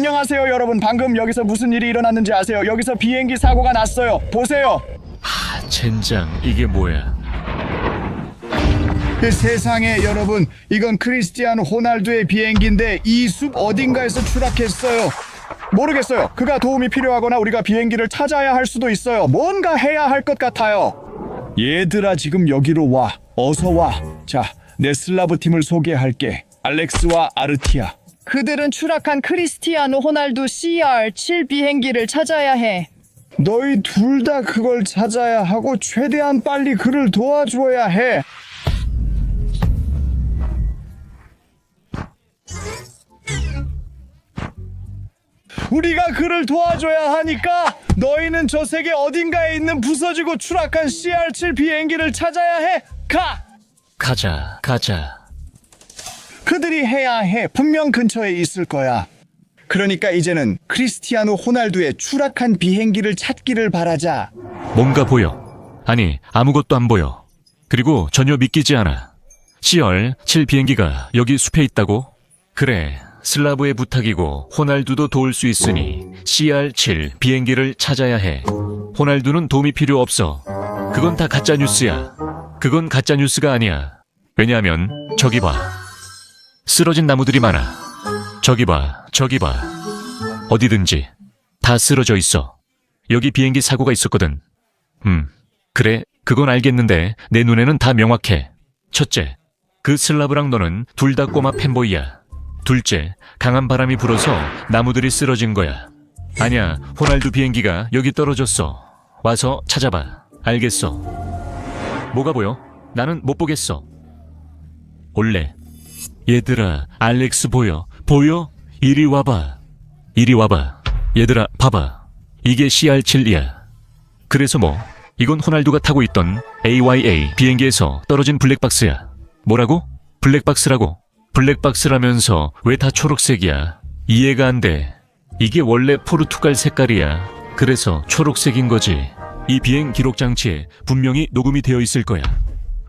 안녕하세요 여러분. 방금 여기서 무슨 일이 일어났는지 아세요? 여기서 비행기 사고가 났어요. 보세요. 젠장 이게 뭐야? 그 세상에 여러분. 이건 크리스티아노 호날두의 비행기인데 이 숲 어딘가에서 추락했어요. 모르겠어요. 그가 도움이 필요하거나 우리가 비행기를 찾아야 할 수도 있어요. 뭔가 해야 할 것 같아요. 얘들아 지금 여기로 와. 어서 와자내 슬라브 팀을 소개할게. 알렉스와 아르티아 그들은 추락한 크리스티아노 호날두 CR7 비행기를 찾아야 해. 너희 둘 다 그걸 찾아야 하고 최대한 빨리 그를 도와줘야 해. 우리가 그를 도와줘야 하니까 너희는 저 세계 어딘가에 있는 부서지고 추락한 CR7 비행기를 찾아야 해. 가! 가자 가자. 그들이 해야 해. 분명 근처에 있을 거야. 그러니까 이제는 크리스티아노 호날두의 추락한 비행기를 찾기를 바라자. 뭔가 보여. 아니 아무것도 안 보여. 그리고 전혀 믿기지 않아. CR 7 비행기가 여기 숲에 있다고? 그래. 슬라브의 부탁이고 호날두도 도울 수 있으니 CR 7 비행기를 찾아야 해. 호날두는 도움이 필요 없어. 그건 다 가짜 뉴스야. 그건 가짜 뉴스가 아니야. 왜냐하면 저기 봐. 쓰러진 나무들이 많아. 저기 봐, 저기 봐. 어디든지 다 쓰러져 있어. 여기 비행기 사고가 있었거든. 음, 그래, 그건 알겠는데 내 눈에는 다 명확해. 첫째, 그 슬라브랑 너는 둘 다 꼬마 팬보이야. 둘째, 강한 바람이 불어서 나무들이 쓰러진 거야. 아니야, 호날두 비행기가 여기 떨어졌어. 와서 찾아봐. 알겠어. 뭐가 보여? 나는 못 보겠어. 올래. 얘들아, 알렉스 보여? 보여? 이리 와봐. 이리 와봐. 얘들아, 봐봐. 이게 CR7이야. 그래서 뭐, 이건 호날두가 타고 있던 AYA 비행기에서 떨어진 블랙박스야. 뭐라고? 블랙박스라고. 블랙박스라면서 왜 다 초록색이야? 이해가 안 돼. 이게 원래 포르투갈 색깔이야. 그래서 초록색인 거지. 이 비행 기록 장치에 분명히 녹음이 되어 있을 거야.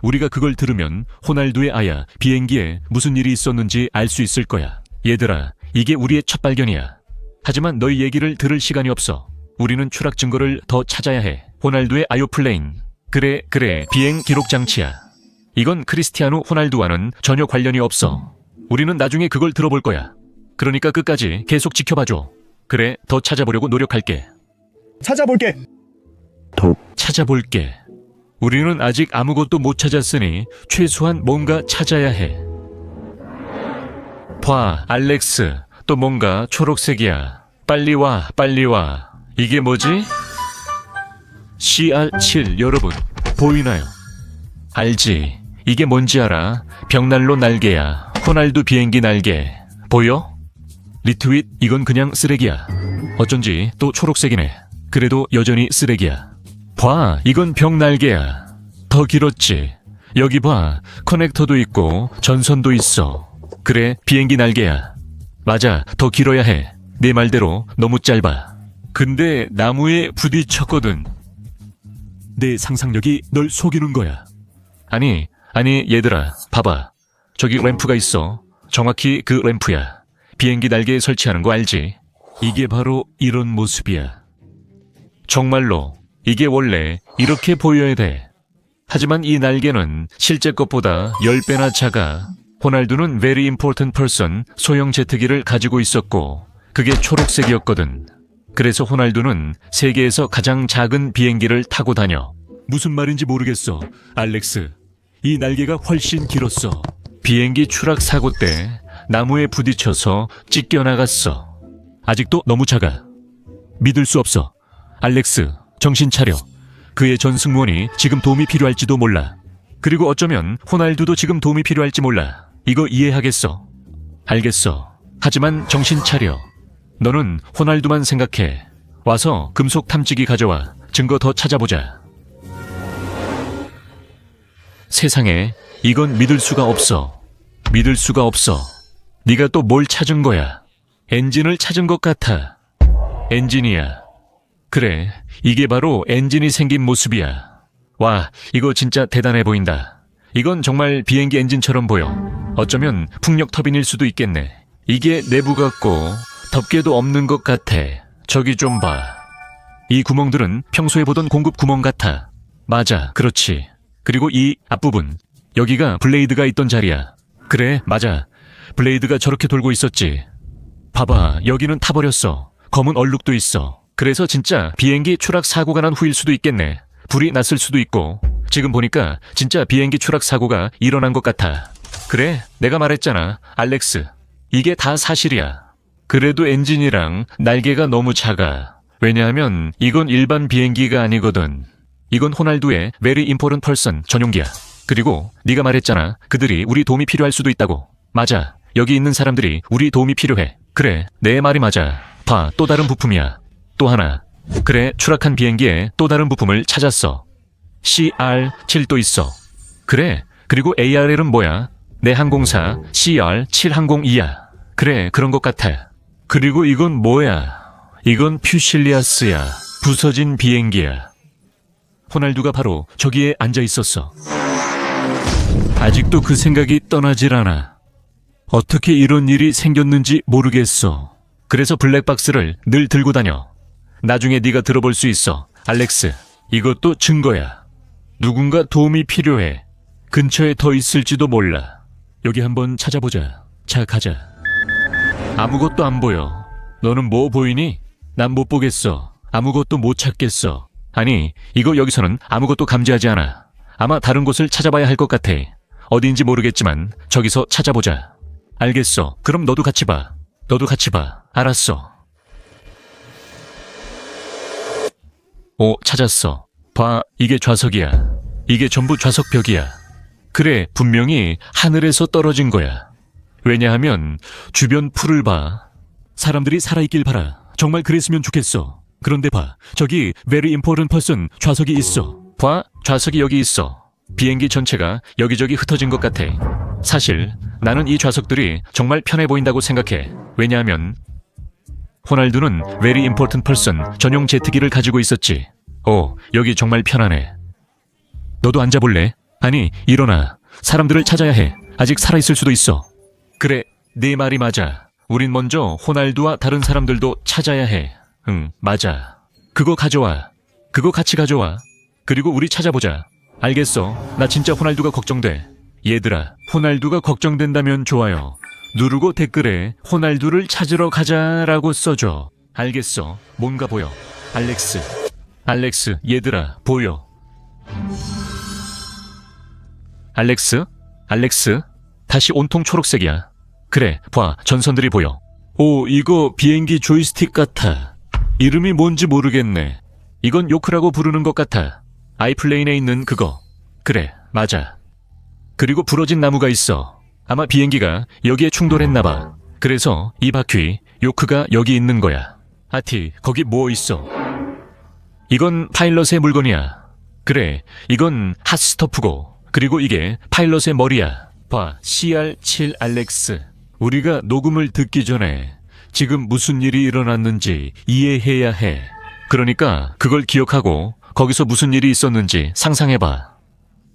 우리가 그걸 들으면 호날두의 아야 비행기에 무슨 일이 있었는지 알 수 있을 거야. 얘들아, 이게 우리의 첫 발견이야. 하지만 너희 얘기를 들을 시간이 없어. 우리는 추락 증거를 더 찾아야 해. 호날두의 아요플레인. 그래, 그래, 비행 기록 장치야. 이건 크리스티아노 호날두와는 전혀 관련이 없어. 우리는 나중에 그걸 들어볼 거야. 그러니까 끝까지 계속 지켜봐줘. 그래, 더 찾아보려고 노력할게. 찾아볼게. 찾아볼게. 우리는 아직 아무것도 못 찾았으니 최소한 뭔가 찾아야 해. 봐, 알렉스. 또 뭔가 초록색이야. 빨리 와, 빨리 와. 이게 뭐지? CR7 여러분, 보이나요? 알지? 이게 뭔지 알아? 벽난로 날개야. 호날두 비행기 날개. 보여? 리트윗, 이건 그냥 쓰레기야. 어쩐지 또 초록색이네. 그래도 여전히 쓰레기야. 봐, 이건 벽 날개야. 더 길었지. 여기 봐, 커넥터도 있고 전선도 있어. 그래, 비행기 날개야. 맞아, 더 길어야 해. 내 말대로 너무 짧아. 근데 나무에 부딪혔거든. 내 상상력이 널 속이는 거야. 아니, 아니, 얘들아, 봐봐. 저기 램프가 있어. 정확히 그 램프야. 비행기 날개에 설치하는 거 알지? 이게 바로 이런 모습이야. 정말로 이게 원래 이렇게 보여야 돼. 하지만 이 날개는 실제 것보다 10배나 작아. 호날두는 very important person 소형 제트기를 가지고 있었고 그게 초록색이었거든. 그래서 호날두는 세계에서 가장 작은 비행기를 타고 다녀. 무슨 말인지 모르겠어. 알렉스. 이 날개가 훨씬 길었어. 비행기 추락 사고 때 나무에 부딪혀서 찢겨 나갔어. 아직도 너무 작아. 믿을 수 없어. 알렉스, 정신 차려. 그의 전 승무원이 지금 도움이 필요할지도 몰라. 그리고 어쩌면 호날두도 지금 도움이 필요할지 몰라. 이거 이해하겠어. 알겠어. 하지만 정신 차려. 너는 호날두만 생각해. 와서 금속 탐지기 가져와. 증거 더 찾아보자. 세상에 이건 믿을 수가 없어. 믿을 수가 없어. 네가 또 뭘 찾은 거야? 엔진을 찾은 것 같아. 엔진이야. 그래, 이게 바로 엔진이 생긴 모습이야. 와, 이거 진짜 대단해 보인다. 이건 정말 비행기 엔진처럼 보여. 어쩌면 풍력 터빈일 수도 있겠네. 이게 내부 같고, 덮개도 없는 것 같아. 저기 좀 봐. 이 구멍들은 평소에 보던 공급 구멍 같아. 맞아, 그렇지. 그리고 이 앞부분. 여기가 블레이드가 있던 자리야. 그래, 맞아. 블레이드가 저렇게 돌고 있었지. 봐봐, 여기는 타버렸어. 검은 얼룩도 있어. 그래서 진짜 비행기 추락 사고가 난 후일 수도 있겠네. 불이 났을 수도 있고. 지금 보니까 진짜 비행기 추락 사고가 일어난 것 같아. 그래, 내가 말했잖아. 알렉스. 이게 다 사실이야. 그래도 엔진이랑 날개가 너무 작아. 왜냐하면 이건 일반 비행기가 아니거든. 이건 호날두의 Very Important Person 전용기야. 그리고 네가 말했잖아. 그들이 우리 도움이 필요할 수도 있다고. 맞아. 여기 있는 사람들이 우리 도움이 필요해. 그래, 내 말이 맞아. 봐, 또 다른 부품이야. 또 하나. 그래, 추락한 비행기에 또 다른 부품을 찾았어. CR7도 있어. 그래, 그리고 ARL은 뭐야? 내 항공사 CR7항공이야. 그래, 그런 것 같아. 그리고 이건 뭐야? 이건 퓨실리아스야. 부서진 비행기야. 호날두가 바로 저기에 앉아 있었어. 아직도 그 생각이 떠나질 않아. 어떻게 이런 일이 생겼는지 모르겠어. 그래서 블랙박스를 늘 들고 다녀. 나중에 네가 들어볼 수 있어. 알렉스, 이것도 증거야. 누군가 도움이 필요해. 근처에 더 있을지도 몰라. 여기 한번 찾아보자. 자, 가자. 아무것도 안 보여. 너는 뭐 보이니? 난 못 보겠어. 아무것도 못 찾겠어. 아니, 이거 여기서는 아무것도 감지하지 않아. 아마 다른 곳을 찾아봐야 할 것 같아. 어딘지 모르겠지만 저기서 찾아보자. 알겠어. 그럼 너도 같이 봐. 너도 같이 봐. 알았어. 오, 찾았어. 봐, 이게 좌석이야. 이게 전부 좌석벽이야. 그래, 분명히 하늘에서 떨어진 거야. 왜냐하면 주변 풀을 봐. 사람들이 살아있길 바라. 정말 그랬으면 좋겠어. 그런데 봐, 저기 very important person 좌석이 있어. 봐, 좌석이 여기 있어. 비행기 전체가 여기저기 흩어진 것 같아. 사실 나는 이 좌석들이 정말 편해 보인다고 생각해. 왜냐하면 호날두는 very important person 전용 제트기를 가지고 있었지. 오, 여기 정말 편하네. 너도 앉아볼래? 아니, 일어나. 사람들을 찾아야 해. 아직 살아있을 수도 있어. 그래, 네 말이 맞아. 우린 먼저 호날두와 다른 사람들도 찾아야 해. 응, 맞아. 그거 가져와. 그거 같이 가져와. 그리고 우리 찾아보자. 알겠어. 나 진짜 호날두가 걱정돼. 얘들아, 호날두가 걱정된다면 좋아요. 누르고 댓글에 호날두를 찾으러 가자라고 써줘. 알겠어. 뭔가 보여. 알렉스. 알렉스, 얘들아, 보여. 알렉스? 알렉스? 다시 온통 초록색이야. 그래, 봐, 전선들이 보여. 오, 이거 비행기 조이스틱 같아. 이름이 뭔지 모르겠네. 이건 요크라고 부르는 것 같아. 아이플레인에 있는 그거. 그래, 맞아. 그리고 부러진 나무가 있어. 아마 비행기가 여기에 충돌했나 봐. 그래서 이 바퀴, 요크가 여기 있는 거야. 아티, 거기 뭐 있어? 이건 파일럿의 물건이야. 그래, 이건 핫스터프고, 그리고 이게 파일럿의 머리야. 봐, CR7 알렉스. 우리가 녹음을 듣기 전에 지금 무슨 일이 일어났는지 이해해야 해. 그러니까 그걸 기억하고 거기서 무슨 일이 있었는지 상상해봐.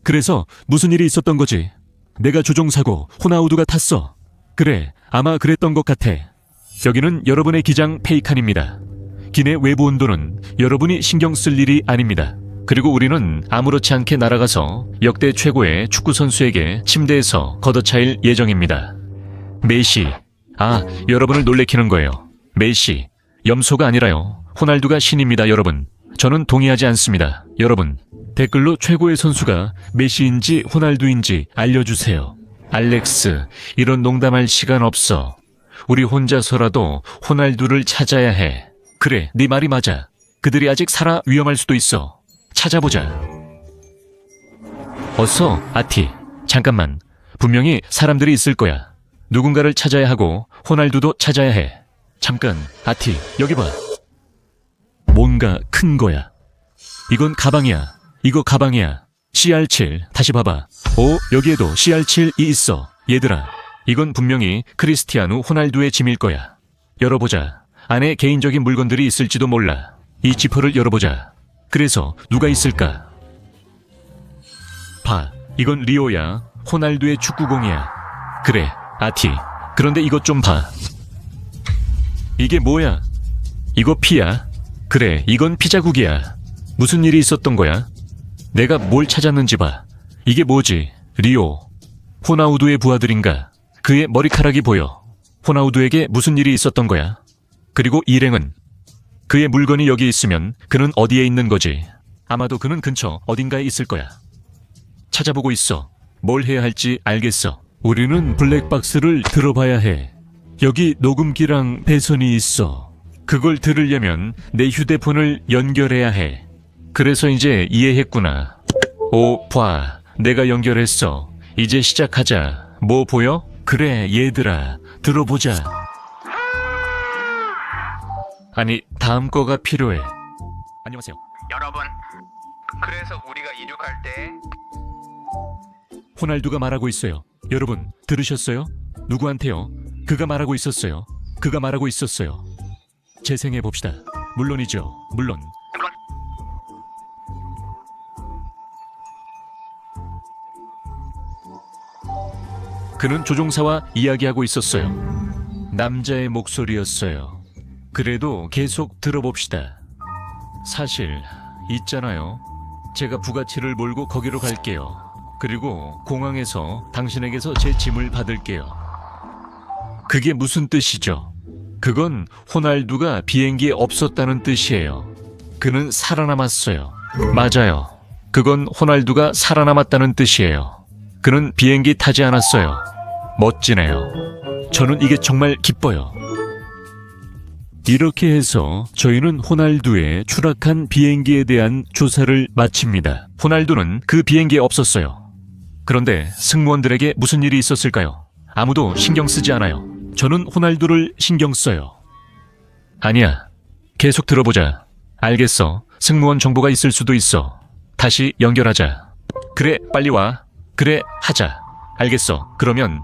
그래서 무슨 일이 있었던 거지? 내가 조종사고 호나우두가 탔어. 그래, 아마 그랬던 것 같아. 여기는 여러분의 기장 페이칸입니다. 기내 외부 온도는 여러분이 신경 쓸 일이 아닙니다. 그리고 우리는 아무렇지 않게 날아가서 역대 최고의 축구 선수에게 침대에서 걷어차일 예정입니다. 메시. 아, 여러분을 놀래키는 거예요. 메시. 염소가 아니라요. 호날두가 신입니다, 여러분. 저는 동의하지 않습니다. 여러분, 댓글로 최고의 선수가 메시인지 호날두인지 알려주세요. 알렉스, 이런 농담할 시간 없어. 우리 혼자서라도 호날두를 찾아야 해. 그래, 네 말이 맞아. 그들이 아직 살아 위험할 수도 있어. 찾아보자. 어서, 아티. 잠깐만. 분명히 사람들이 있을 거야. 누군가를 찾아야 하고 호날두도 찾아야 해. 잠깐, 아티, 여기 봐. 뭔가 큰 거야. 이건 가방이야. 이거 가방이야. CR7, 다시 봐봐. 오, 여기에도 CR7이 있어. 얘들아, 이건 분명히 크리스티아누 호날두의 짐일 거야. 열어보자. 안에 개인적인 물건들이 있을지도 몰라. 이 지퍼를 열어보자. 그래서 누가 있을까? 봐, 이건 리오야. 호날두의 축구공이야. 그래, 아티. 그런데 이것 좀 봐. 이게 뭐야? 이거 피야? 그래, 이건 피자국이야. 무슨 일이 있었던 거야? 내가 뭘 찾았는지 봐. 이게 뭐지? 리오. 호나우두의 부하들인가? 그의 머리카락이 보여. 호나우두에게 무슨 일이 있었던 거야? 그리고 일행은? 그의 물건이 여기 있으면 그는 어디에 있는 거지? 아마도 그는 근처 어딘가에 있을 거야. 찾아보고 있어. 뭘 해야 할지 알겠어. 우리는 블랙박스를 들어봐야 해. 여기 녹음기랑 배선이 있어. 그걸 들으려면 내 휴대폰을 연결해야 해. 그래서 이제 이해했구나. 오, 봐. 내가 연결했어. 이제 시작하자. 뭐 보여? 그래, 얘들아. 들어보자. 아니, 다음 거가 필요해. 안녕하세요. 여러분, 그래서 우리가 이륙할 때 호날두가 말하고 있어요. 여러분, 들으셨어요? 누구한테요? 그가 말하고 있었어요. 그가 말하고 있었어요. 재생해 봅시다. 물론이죠. 물론. 그는 조종사와 이야기하고 있었어요. 남자의 목소리였어요. 그래도 계속 들어봅시다. 사실 있잖아요. 제가 부가치를 몰고 거기로 갈게요. 그리고 공항에서 당신에게서 제 짐을 받을게요. 그게 무슨 뜻이죠? 그건 호날두가 비행기에 없었다는 뜻이에요. 그는 살아남았어요. 맞아요. 그건 호날두가 살아남았다는 뜻이에요. 그는 비행기 타지 않았어요. 멋지네요. 저는 이게 정말 기뻐요. 이렇게 해서 저희는 호날두의 추락한 비행기에 대한 조사를 마칩니다. 호날두는 그 비행기에 없었어요. 그런데 승무원들에게 무슨 일이 있었을까요? 아무도 신경 쓰지 않아요. 저는 호날두를 신경 써요. 아니야. 계속 들어보자. 알겠어. 승무원 정보가 있을 수도 있어. 다시 연결하자. 그래, 빨리 와. 그래, 하자. 알겠어. 그러면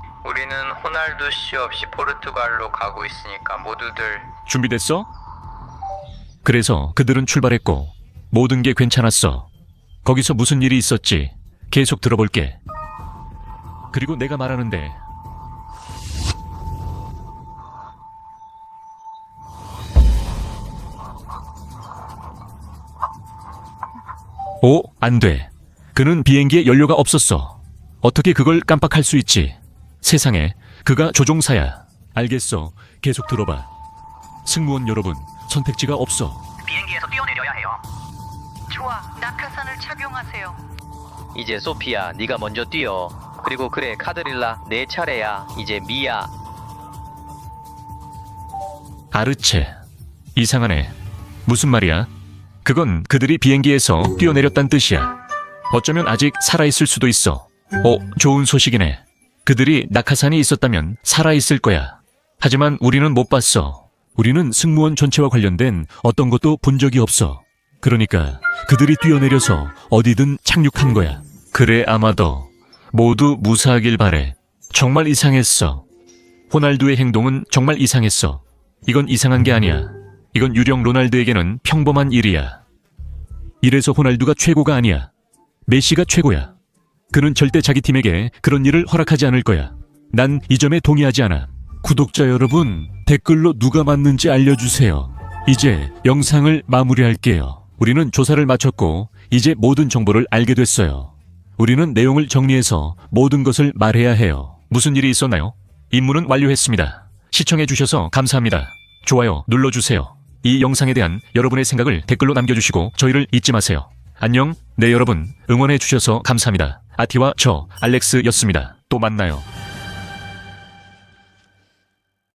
호날두 씨 없이 포르투갈로 가고 있으니까 모두들 준비됐어? 그래서 그들은 출발했고 모든 게 괜찮았어. 거기서 무슨 일이 있었지? 계속 들어볼게. 그리고 내가 말하는데 오, 안 돼. 그는 비행기에 연료가 없었어. 어떻게 그걸 깜빡할 수 있지? 세상에, 그가 조종사야. 알겠어. 계속 들어봐. 승무원 여러분, 선택지가 없어. 비행기에서 뛰어내려야 해요. 좋아, 낙하산을 착용하세요. 이제 소피야, 네가 먼저 뛰어. 그리고 그래, 카드릴라, 내 차례야. 이제 미야. 아르체. 이상하네. 무슨 말이야? 그건 그들이 비행기에서 뛰어내렸단 뜻이야. 어쩌면 아직 살아있을 수도 있어. 어, 좋은 소식이네. 그들이 낙하산이 있었다면 살아있을 거야. 하지만 우리는 못 봤어. 우리는 승무원 전체와 관련된 어떤 것도 본 적이 없어. 그러니까 그들이 뛰어내려서 어디든 착륙한 거야. 그래, 아마도. 모두 무사하길 바래. 정말 이상했어. 호날두의 행동은 정말 이상했어. 이건 이상한 게 아니야. 이건 유령 로날드에게는 평범한 일이야. 이래서 호날두가 최고가 아니야. 메시가 최고야. 그는 절대 자기 팀에게 그런 일을 허락하지 않을 거야. 난 이 점에 동의하지 않아. 구독자 여러분, 댓글로 누가 맞는지 알려주세요. 이제 영상을 마무리할게요. 우리는 조사를 마쳤고, 이제 모든 정보를 알게 됐어요. 우리는 내용을 정리해서 모든 것을 말해야 해요. 무슨 일이 있었나요? 임무는 완료했습니다. 시청해주셔서 감사합니다. 좋아요 눌러주세요. 이 영상에 대한 여러분의 생각을 댓글로 남겨주시고 저희를 잊지 마세요. 안녕. 네 여러분 응원해주셔서 감사합니다. 아티와 저 알렉스였습니다. 또 만나요.